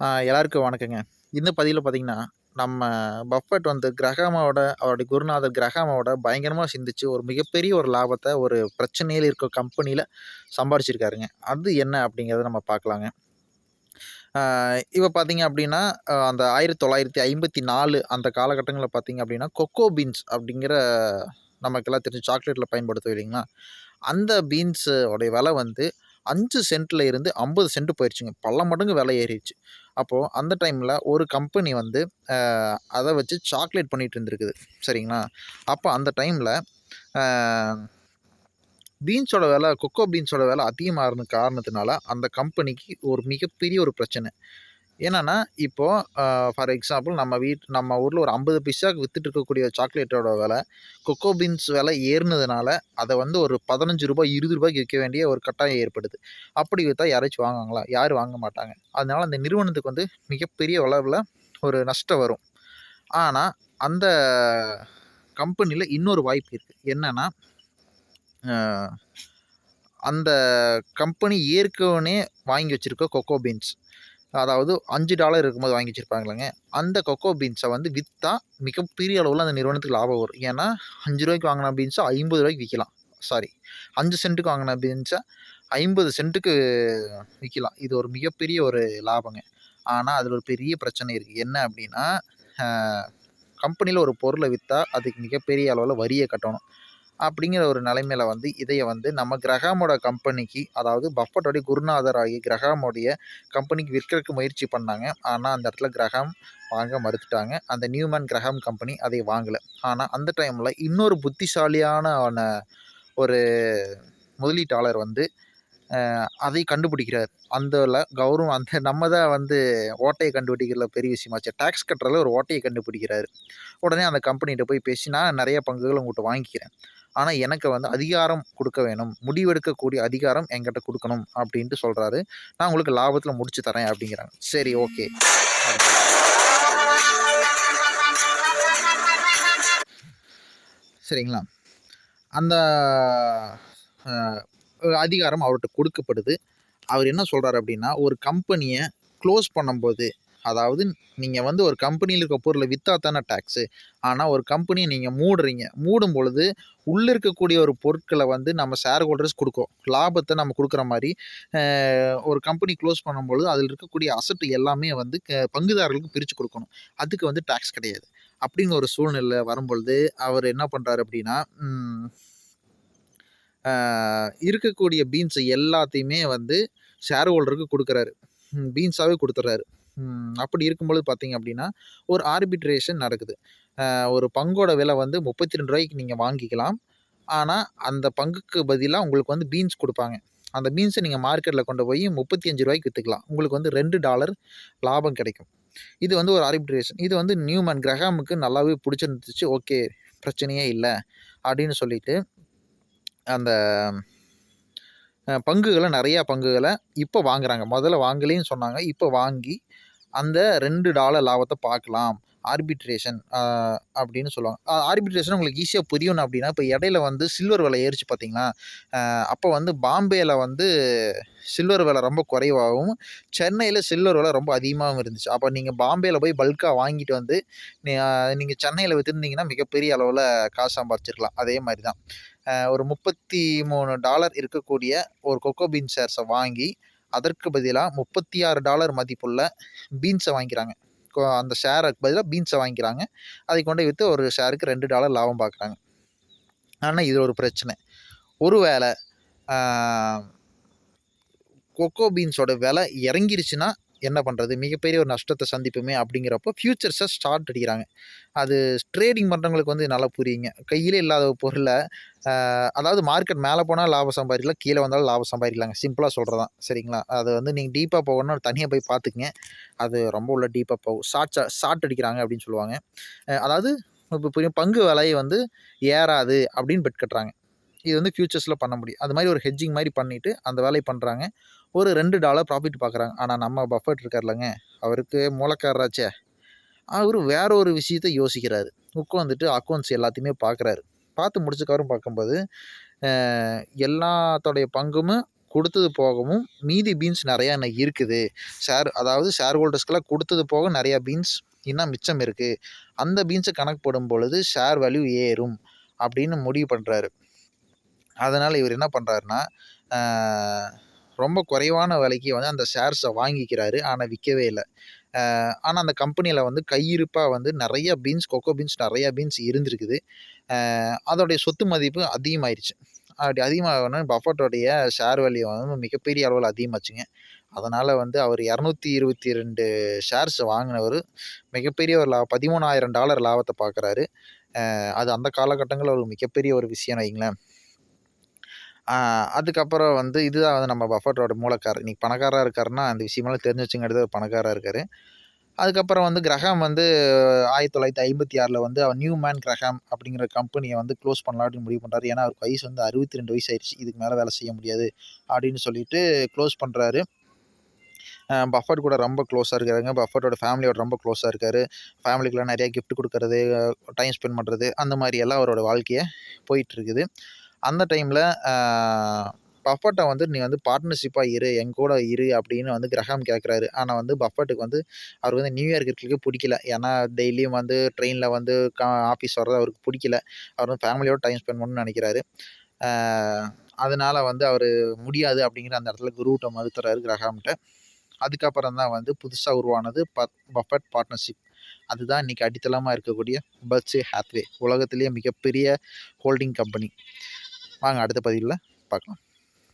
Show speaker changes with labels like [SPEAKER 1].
[SPEAKER 1] எல்லாருக்கும் வணக்கங்க. இந்த பதிவில் பார்த்தீங்கன்னா நம்ம பஃபட் வந்து கிரகாமாவோட அவருடைய குருநாதர் கிரகாமாவோட பயங்கரமாக சிந்திச்சு ஒரு மிகப்பெரிய ஒரு லாபத்தை ஒரு பிரச்சனையில் இருக்க கம்பெனியில் சம்பாரிச்சிருக்காருங்க. அது என்ன அப்படிங்கிறத நம்ம பார்க்கலாங்க இப்போ பார்த்தீங்க அப்படின்னா அந்த ஆயிரத்தி தொள்ளாயிரத்தி ஐம்பத்தி நாலு அந்த காலகட்டங்களில் பார்த்தீங்க அப்படின்னா கொக்கோ பீன்ஸ் அப்படிங்கிற நமக்கெல்லாம் தெரிஞ்சு சாக்லேட்டில் பயன்படுத்தும் இல்லைங்களா? அந்த பீன்ஸோடைய விலை வந்து அஞ்சு சென்ட்டில் இருந்து ஐம்பது சென்ட் போயிடுச்சுங்க பல மடங்கு விலை ஏறிடுச்சு. அப்போது அந்த டைமில் ஒரு கம்பெனி வந்து அதை வச்சு சாக்லேட் பண்ணிகிட்டு இருந்திருக்குது. சரிங்களா? அப்போ அந்த டைமில் பீன்ஸோட விலை கொக்கோ பீன்ஸோட விலை அதிகமாக இருந்த காரணத்தினால அந்த கம்பெனிக்கு ஒரு மிகப்பெரிய ஒரு பிரச்சனை. என்னென்னா இப்போது ஃபார் எக்ஸாம்பிள் நம்ம வீட் நம்ம ஊரில் ஒரு ஐம்பது பைசாவுக்கு விற்றுட்டு இருக்கக்கூடிய சாக்லேட்டோட விலை கொக்கோ பீன்ஸ் விலை ஏறினதுனால அதை வந்து ஒரு பதினஞ்சு ரூபாய் இருபது ரூபாய்க்கு விற்க வேண்டிய ஒரு கட்டாயம் ஏற்படுது. அப்படி விற்றா யாராச்சும் வாங்குவாங்களா? யாரும் வாங்க மாட்டாங்க? அதனால் அந்த நிறுவனத்துக்கு வந்து மிகப்பெரிய அளவில் ஒரு நஷ்டம் வரும். ஆனால் அந்த கம்பெனியில் இன்னொரு வாய்ப்பு இருக்குது என்னென்னா அந்த கம்பெனி ஏற்கனவே வாங்கி வச்சுருக்க கொக்கோ பீன்ஸ் அதாவது அஞ்சு டாலர் இருக்கும்போது வாங்கி வச்சுருப்பாங்களாங்க. அந்த கொக்கோ பீன்ஸை வந்து விற்றா மிகப்பெரிய அளவில் அந்த நிறுவனத்துக்கு லாபம் வரும். ஏன்னா அஞ்சு ரூபாய்க்கு வாங்கின பீன்ஸை ஐம்பது ரூபாய்க்கு விற்கலாம் சாரி அஞ்சு சென்ட்டுக்கு வாங்கின பீன்ஸை ஐம்பது சென்ட்டுக்கு விற்கலாம் இது ஒரு மிகப்பெரிய ஒரு லாபங்க. ஆனால் அதில் ஒரு பெரிய பிரச்சனை இருக்குது என்ன அப்படின்னா கம்பெனியில் ஒரு பொருளை விற்றா அதுக்கு மிகப்பெரிய அளவில் வரியை கட்டணும். அப்படிங்கிற ஒரு நிலைமையில வந்து இதைய வந்து நம்ம கிரகாமோட கம்பெனிக்கு அதாவது பஃபட்டோடைய குருநாதர் ஆகிய கிரகாமோடைய கம்பெனிக்கு விற்கிறதுக்கு முயற்சி பண்ணாங்க. ஆனால் அந்த இடத்துல கிரகம் வாங்க மறுத்துட்டாங்க. அந்த நியூமேன் கிரகம் கம்பெனி அதை வாங்கலை. ஆனால் அந்த டைமில் இன்னொரு புத்திசாலியான ஒரு முதலீட்டாளர் வந்து அதை கண்டுபிடிக்கிறார். அந்த கௌரவம் அந்த நம்ம தான் வந்து ஓட்டையை கண்டுபிடிக்கிறதுல பெரிய விஷயமாச்சு டேக்ஸ் கட்டுறதுல ஒரு ஓட்டையை கண்டுபிடிக்கிறாரு. உடனே அந்த கம்பெனிகிட்ட போய் பேசி நான் நிறைய பங்குகள் உங்கள்கிட்ட வாங்கிக்கிறேன். ஆனால் எனக்கு வந்து அதிகாரம் கொடுக்க வேணும். முடிவெடுக்கக்கூடிய அதிகாரம் என்கிட்ட கொடுக்கணும். அப்படின்ட்டு சொல்கிறாரு நான் உங்களுக்கு லாபத்தில் முடிச்சு தரேன். அப்படிங்கிறாங்க. சரி ஓகே. சரிங்களா? அந்த அதிகாரம் அவர்கிட்ட கொடுக்கப்படுது. அவர் என்ன சொல்கிறாரு அப்படின்னா ஒரு கம்பெனியை க்ளோஸ் பண்ணும்போது அதாவது நீங்கள் வந்து ஒரு கம்பெனியில் இருக்க பொருளை விற்றா தானே டேக்ஸு ஆனால் ஒரு கம்பெனியை நீங்கள் மூடுறீங்க. மூடும் பொழுது உள்ளே இருக்கக்கூடிய ஒரு பொருட்களை வந்து நம்ம ஷேர் ஹோல்டர்ஸ் கொடுக்கும். லாபத்தை நம்ம கொடுக்குற மாதிரி ஒரு கம்பெனி க்ளோஸ் பண்ணும்பொழுது அதில் இருக்கக்கூடிய அசட்டு எல்லாமே வந்து பங்குதாரர்களுக்கு பிரித்து கொடுக்கணும். அதுக்கு வந்து டேக்ஸ் கிடையாது. அப்படிங்கிற ஒரு சூழ்நிலை வரும்பொழுது அவர் என்ன பண்ணுறாரு அப்படின்னா இருக்கக்கூடிய பீன்ஸ் எல்லாத்தையுமே வந்து ஷேர் ஹோல்டருக்கு கொடுக்குறாரு. பீன்ஸாகவே கொடுத்துட்றாரு அப்படி இருக்கும்பொழுது பார்த்தீங்க அப்படின்னா ஒரு ஆர்பிட்ரேஷன் நடக்குது. ஒரு பங்கோட விலை வந்து முப்பத்தி ரெண்டு ரூபாய்க்கு நீங்கள் வாங்கிக்கலாம். ஆனால் அந்த பங்குக்கு பதிலாக உங்களுக்கு வந்து பீன்ஸ் கொடுப்பாங்க. அந்த பீன்ஸை நீங்கள் மார்க்கெட்டில் கொண்டு போய் முப்பத்தி அஞ்சு ரூபாய்க்கு விற்றுக்கலாம் உங்களுக்கு வந்து ரெண்டு டாலர் லாபம் கிடைக்கும். இது வந்து ஒரு ஆர்பிட்ரேஷன் இது வந்து நியூமன் கிரகாமுக்கு நல்லாவே பிடிச்சிருந்துச்சு. ஓகே பிரச்சனையே இல்லை அப்படின்னு சொல்லிட்டு அந்த பங்குகளை நிறையா பங்குகளை இப்போ வாங்குறாங்க. முதல்ல வாங்கலேன்னு சொன்னாங்க. இப்போ வாங்கி அந்த ரெண்டு டாலர் லாபத்தை பார்க்கலாம். ஆர்பிட்ரேஷன் அப்படின்னு சொல்லுவாங்க. ஆர்பிட்ரேஷன் உங்களுக்கு ஈஸியாக புரியணும் அப்படின்னா இப்போ இடையில வந்து சில்வர் விலை ஏறிச்சு பார்த்தீங்களா அப்போ வந்து பாம்பேயில் வந்து சில்வர் விலை ரொம்ப குறைவாகவும் சென்னையில் சில்வர் விலை ரொம்ப அதிகமாகவும் இருந்துச்சு. அப்போ நீங்கள் பாம்பேயில் போய் பல்காக வாங்கிட்டு வந்து நீங்கள் சென்னையில் விற்றுருந்தீங்கன்னா மிகப்பெரிய அளவில் காசு சம்பாரிச்சிருக்கலாம். அதே மாதிரி தான் ஒரு முப்பத்தி மூணு டாலர் இருக்கக்கூடிய ஒரு கொக்கோ பீன் ஷேர்ஸை வாங்கி அதற்கு பதிலாக முப்பத்தி ஆறு டாலர் மதிப்புள்ள பீன்ஸை வாங்கிக்கிறாங்க. அந்த ஷேருக்கு பதிலாக பீன்ஸை வாங்கிக்கிறாங்க. அதை கொண்டு விற்று ஒரு ஷேருக்கு ரெண்டு டாலர் லாபம் பார்க்குறாங்க ஆனால் இது ஒரு பிரச்சனை. ஒருவேளை கொக்கோ பீன்ஸோட விலை இறங்கிருச்சுன்னா என்ன பண்ணுறது மிகப்பெரிய ஒரு நஷ்டத்தை சந்திப்புமே அப்படிங்கிறப்போ ஃப்யூச்சர்ஸை ஸ்டார்ட் அடிக்கிறாங்க. அது ட்ரேடிங் பண்ணுறவங்களுக்கு வந்து நல்லா புரியுங்க. கையில் இல்லாத பொருளை அதாவது மார்க்கெட் மேலே போனால் லாபம் சம்பாதிக்கலாம் கீழே வந்தாலும் லாபம் சம்பாதிக்கலாங்க. சிம்பிளாக சொல்கிறதான் சரிங்களா? அது வந்து நீங்கள் டீப்பாக போகணும்னு தனியாக போய் பார்த்துக்குங்க. அது ரொம்ப உள்ள டீப்பாக போகும். ஷார்ட் ஷார்ட் அடிக்கிறாங்க அப்படின்னு சொல்லுவாங்க. அதாவது இப்போ பங்கு விலையை வந்து ஏறாது அப்படின்னு பெட் கட்டுறாங்க. இது வந்து ஃப்யூச்சர்ஸில் பண்ண முடியும். அது மாதிரி ஒரு ஹெட்ஜிங் மாதிரி பண்ணிவிட்டு அந்த வேலையை பண்ணுறாங்க ஒரு ரெண்டு டாலர் ப்ராஃபிட் பார்க்குறாங்க ஆனால் நம்ம பஃபட் இருக்கார்லங்க அவருக்கு மூலக்காரராச்சே அவர் வேற ஒரு விஷயத்த யோசிக்கிறாரு. உட்காந்துட்டு அக்கௌண்ட்ஸ் எல்லாத்தையுமே பார்க்குறாரு பார்த்து முடிச்சக்காரும் பார்க்கும்போது எல்லாத்தோடைய பங்கும் கொடுத்தது போகவும் மீதி பீன்ஸ் நிறையா இன்னும் இருக்குது. ஷேர் அதாவது ஷேர் ஹோல்டர்ஸ்க்கெல்லாம் கொடுத்தது போக நிறையா பீன்ஸ் இன்னும் மிச்சம் இருக்குது அந்த பீன்ஸை கணக்கு போடும் பொழுது ஷேர் வேல்யூ ஏறும் அப்படின்னு முடிவு பண்ணுறாரு அதனால் இவர் என்ன பண்ணுறாருன்னா ரொம்ப குறைவான விலைக்கு வந்து அந்த ஷேர்ஸை வாங்கிக்கிறாரு. ஆனால் விற்கவே இல்லை. ஆனால் அந்த கம்பெனியில் வந்து கையிருப்பாக வந்து நிறைய பீன்ஸ் கொக்கோ பீன்ஸ் நிறையா பீன்ஸ் இருந்திருக்குது. அதோடைய சொத்து மதிப்பு அதிகமாயிருச்சு. அப்படி அதிகமாக பஃபட்டோடைய ஷேர் வேல்யூ வந்து மிகப்பெரிய அளவில் அதிகமாச்சுங்க. அதனால் வந்து அவர் இரநூத்தி இருபத்தி ரெண்டு ஷேர்ஸ் வாங்கினவர் மிகப்பெரிய ஒரு லா பதிமூணாயிரம் டாலர் லாபத்தை பார்க்குறாரு அது அந்த காலகட்டங்களில் ஒரு மிகப்பெரிய ஒரு விஷயம் வைங்களேன். அதுக்கப்புறம் வந்து இதுதான் வந்து நம்ம பஃபட்டோட மூலக்காரர். இன்றைக்கி பணக்காரராக இருக்காருன்னா அந்த விஷயமெல்லாம் தெரிஞ்சு வச்சுங்கிறது ஒரு பணக்காரராக இருக்கார். அதுக்கப்புறம் வந்து கிரஹாம் வந்து ஆயிரத்தி தொள்ளாயிரத்தி ஐம்பத்தி ஆறில் வந்து அவர் நியூ மேன் கிரஹாம் அப்படிங்கிற கம்பெனியை வந்து க்ளோஸ் பண்ணலாம் அப்படின்னு முடிவு பண்ணுறாரு ஏன்னா அவருக்கு வயசு வந்து அறுபத்தி ரெண்டு வயசு ஆயிடுச்சு. இதுக்கு மேலே வேலை செய்ய முடியாது அப்படின்னு சொல்லிட்டு க்ளோஸ் பண்ணுறாரு பஃபட் கூட ரொம்ப க்ளோஸாக இருக்காருங்க. பஃபட்டோட ஃபேமிலியோட ரொம்ப க்ளோஸாக இருக்கார். ஃபேமிலிக்கெலாம் நிறையா கிஃப்ட் கொடுக்கறது டைம் ஸ்பெண்ட் பண்ணுறது அந்த மாதிரி எல்லாம் அவரோட வாழ்க்கையை போயிட்டுருக்குது அந்த டைமில் பஃபட்டை வந்து நீ வந்து பார்ட்னர்ஷிப்பாக இரு என் கூட இரு அப்படின்னு வந்து கிரஹாம் கேட்குறாரு ஆனால் வந்து பஃபட்டுக்கு வந்து அவர் வந்து நியூயார்க் இருக்கிறதுக்கு பிடிக்கல. ஏன்னா டெய்லியும் வந்து ட்ரெயினில் வந்து கா ஆஃபீஸ் வர்றது அவருக்கு பிடிக்கல. அவர் வந்து ஃபேமிலியோட டைம் ஸ்பெண்ட் பண்ணணும்னு நினைக்கிறாரு. அதனால் வந்து அவர் முடியாது அப்படிங்கிற அந்த இடத்துல குருவிட்ட மறுத்துறாரு கிரஹாம்கிட்ட அதுக்கப்புறம் தான் வந்து புதுசாக உருவானது ப பஃபட் பார்ட்னர்ஷிப். அதுதான் இன்றைக்கி அடித்தளமாக இருக்கக்கூடிய பர்த்ஸே ஹேத்வே உலகத்திலேயே மிகப்பெரிய ஹோல்டிங் கம்பெனி. வாங்க அடுத்த பதிவில் பார்க்கலாம்.